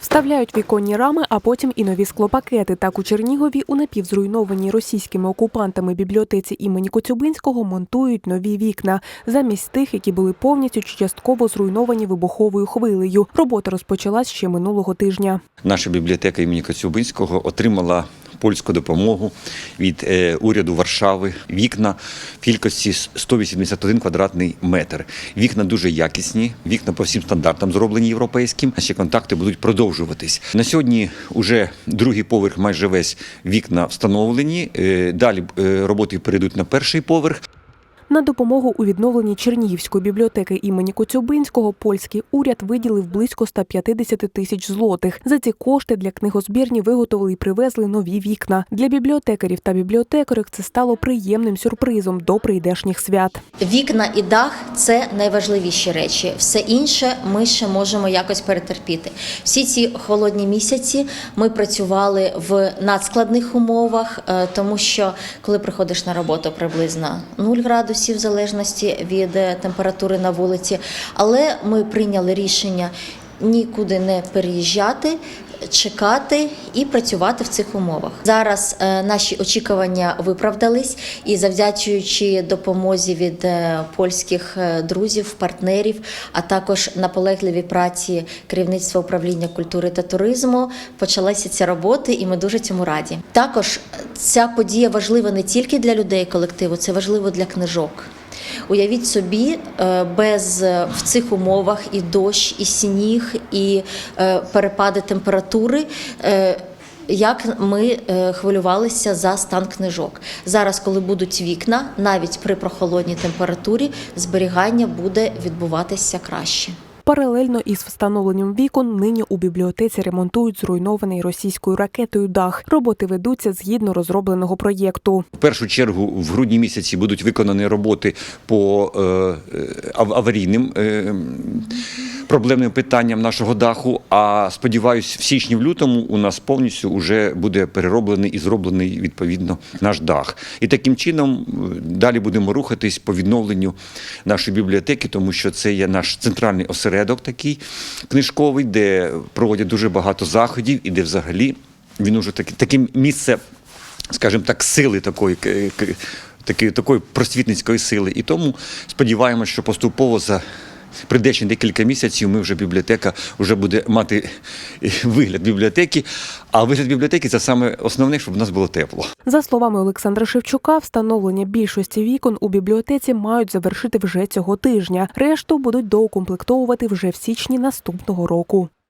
Вставляють віконні рами, а потім і нові склопакети. Так у Чернігові у напівзруйнованій російськими окупантами бібліотеці імені Коцюбинського монтують нові вікна замість тих, які були повністю чи частково зруйновані вибуховою хвилею. Робота розпочалась ще минулого тижня. Наша бібліотека імені Коцюбинського отримала польську допомогу від е, уряду Варшави. Вікна в кількості 181 квадратний метр. Вікна дуже якісні, вікна по всім стандартам зроблені європейським. Наші контакти будуть продовжуватись. На сьогодні вже другий поверх майже весь вікна встановлені. Е, Далі е, роботи перейдуть на перший поверх. На допомогу у відновленні Чернігівської бібліотеки імені Коцюбинського польський уряд виділив близько 150 тисяч злотих. За ці кошти для книгозбірні виготовили і привезли нові вікна. Для бібліотекарів та бібліотекарок це стало приємним сюрпризом до прийдешніх свят. Вікна і дах це найважливіші речі. Все інше ми ще можемо якось перетерпіти. Всі ці холодні місяці ми працювали в надскладних умовах, е, тому що коли приходиш на роботу приблизно 0 градусів в залежності від е, температури на вулиці. Але ми прийняли рішення нікуди не переїжджати. Чекати і працювати в цих умовах зараз е, наші очікування виправдались, і завдячуючи допомозі від е, польських е, друзів, партнерів, а також наполегливій праці керівництва управління культури та туризму, почалися ці роботи, і ми дуже цьому раді. Також ця подія важлива не тільки для людей колективу, це важливо для книжок. Уявіть собі, е, без е, в цих умовах і дощ, і сніг, і е, перепади температури. Як ми хвилювалися за стан книжок зараз, коли будуть вікна, навіть при прохолодній температурі, зберігання буде відбуватися краще. Паралельно із встановленням вікон нині у бібліотеці ремонтують зруйнований російською ракетою дах. Роботи ведуться згідно розробленого проєкту. В першу чергу в грудні місяці будуть виконані роботи по е, е, аварійним е, проблемним питанням нашого даху. А сподіваюсь, в січні в лютому у нас повністю вже буде перероблений і зроблений відповідно наш дах. І таким чином е, далі будемо рухатись по відновленню нашої бібліотеки, тому що це є наш центральний осередок такий книжковий, де проводять дуже багато заходів і де взагалі він уже таки таке місце скажімо так, сили такої, такої просвітницької сили. І тому сподіваємося, що поступово за прийдешні декілька місяців ми вже бібліотека вже буде мати вигляд бібліотеки. А вигляд бібліотеки це саме основне, щоб в нас було тепло. За словами Олександра Шевчука, встановлення більшості вікон у бібліотеці мають завершити вже цього тижня. Решту будуть доукомплектовувати вже в січні наступного року.